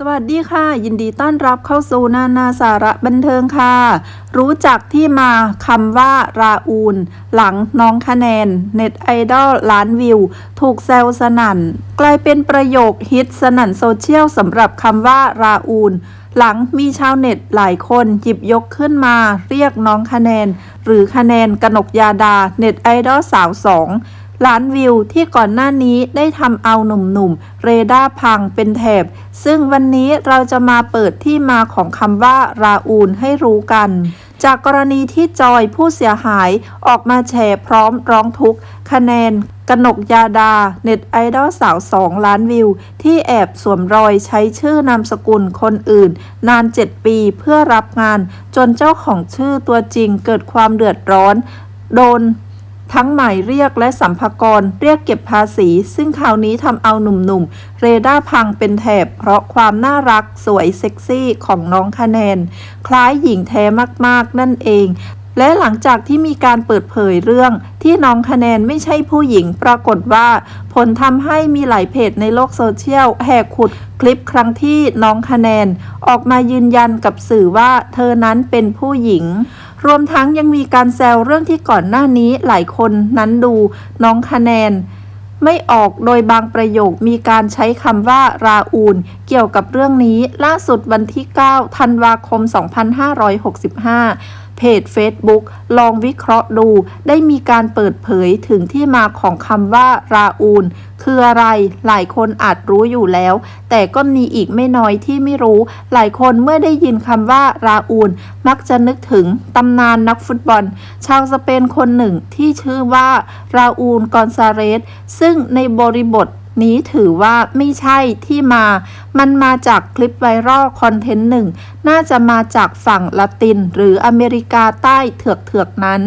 สวัสดีค่ะ ยินดีต้อนรับเข้าสู่นานาสาระบันเทิงค่ะ รู้จักที่มาคำว่าราอูนหลังน้องคะแนน เน็ตไอดอลล้านวิว ถูกแซวสนั่น กลายเป็นประโยคฮิตสนั่นโซเชียลสำหรับคำว่าราอูนหลังมีชาวเน็ตหลายคนหยิบยกขึ้นมา เรียกน้องคะแนน หรือคะแนนกนกยาดา เน็ตไอดอลสาวสอง ล้านวิวที่ก่อนหน้านี้ได้ทำเอาหนุ่มๆ เรดาร์พังเป็นแถบ ซึ่งวันนี้เราจะมาเปิดที่มาของคำว่าราอูนให้รู้กัน จากกรณีที่จอยผู้เสียหายออกมาแชร์พร้อมร้องทุกข์คะแนนกนกยาดา เน็ตไอดอลสาว 2 ล้านวิว ที่แอบสวมรอยใช้ชื่อนามสกุลคนอื่น นาน 7 ปีเพื่อรับงาน จนเจ้าของชื่อตัวจริงเกิดความเดือดร้อน โดน ทั้งหมายเรียกและสัมภากรเรียกเก็บภาษี ซึ่งคราวนี้ทำเอาหนุ่มๆ เรดาร์พังเป็นแถบ เพราะความน่ารักสวยเซ็กซี่ของน้องคะแนน คล้ายหญิงแท้มากๆนั่นเองและหลังจากที่มีการเปิดเผยเรื่องที่น้องคะแนนไม่ใช่ผู้หญิงปรากฏว่า ผลทำให้มีหลายเพจในโลกโซเชียลแหกขุดคลิปครั้งที่น้องคะแนน ออกมายืนยันกับสื่อว่าเธอนั้นเป็นผู้หญิง รวมทั้งยังมีการแซวเรื่องที่ก่อนหน้านี้หลายคนนั้นดูน้องคะแนน ไม่ออกโดยบางประโยคมีการใช้คำว่าราอูนเกี่ยวกับเรื่องนี้ล่าสุดวันที่ 9 ธันวาคม 2565 เพจ Facebook ลองวิเคราะห์ดู ได้มีการเปิดเผยถึงที่มาของคำว่าราอูนคืออะไร หลายคนอาจรู้อยู่แล้ว แต่ก็มีอีกไม่น้อยที่ไม่รู้ หลายคนเมื่อได้ยินคำว่าราอูนมักจะนึกถึงตำนานนักฟุตบอล ชาวสเปนคนหนึ่งที่ชื่อว่าราอูนกอนซาเรส ซึ่งในบริบท นี้ถือว่าไม่ใช่ที่มา มันมาจากคลิปไวรัลคอนเทนต์หนึ่ง น่าจะมาจากฝั่งละติน หรืออเมริกาใต้เถือกๆนั้น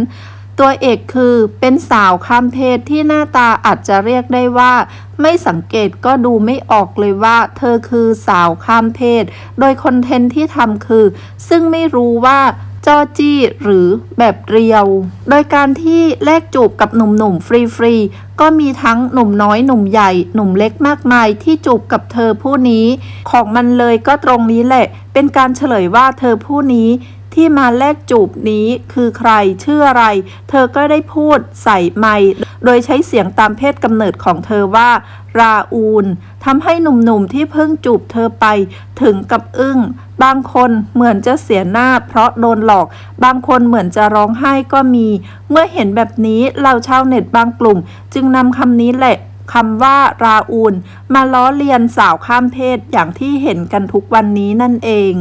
ตัวเอกคือเป็นสาวข้ามเพศที่หน้าตาอาจจะเรียกได้ว่า ไม่สังเกตก็ดูไม่ออกเลยว่า เธอคือสาวข้ามเพศ โดยคอนเทนต์ที่ทำคือ ซึ่งไม่รู้ว่า จอจี้หรือแบบเรียว โดยการที่แลกจูบกับหนุ่มๆฟรีๆ ก็มีทั้งหนุ่มน้อยหนุ่มใหญ่ หนุ่มเล็กมากมายที่จูบกับเธอผู้นี้ ของมันเลยก็ตรงนี้แหละ เป็นการเฉลยว่าเธอผู้นี้ ที่มาแลกจูบนี้คือใครชื่ออะไร เธอก็ได้พูดใส่ไมค์โดยใช้เสียงตามเพศกำเนิดของเธอว่า ราอูนทำให้หนุ่มๆที่เพิ่งจูบเธอไปถึงกับอึ้ง บางคนเหมือนจะเสียหน้าเพราะโดนหลอก บางคนเหมือนจะร้องไห้ก็มี เมื่อเห็นแบบนี้เราชาวเน็ตบางกลุ่ม จึงนำคำนี้แหละคำว่าราอูนมาล้อเลียนสาวข้ามเพศอย่างที่เห็นกันทุกวันนี้นั่นเอง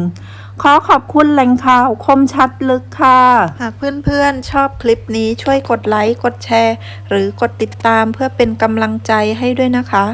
ขอขอบคุณแหล่งข่าวคมชัดลึกค่ะ หากเพื่อนๆชอบคลิปนี้ช่วยกดไลค์ กดแชร์ หรือกดติดตามเพื่อเป็นกำลังใจให้ด้วยนะคะ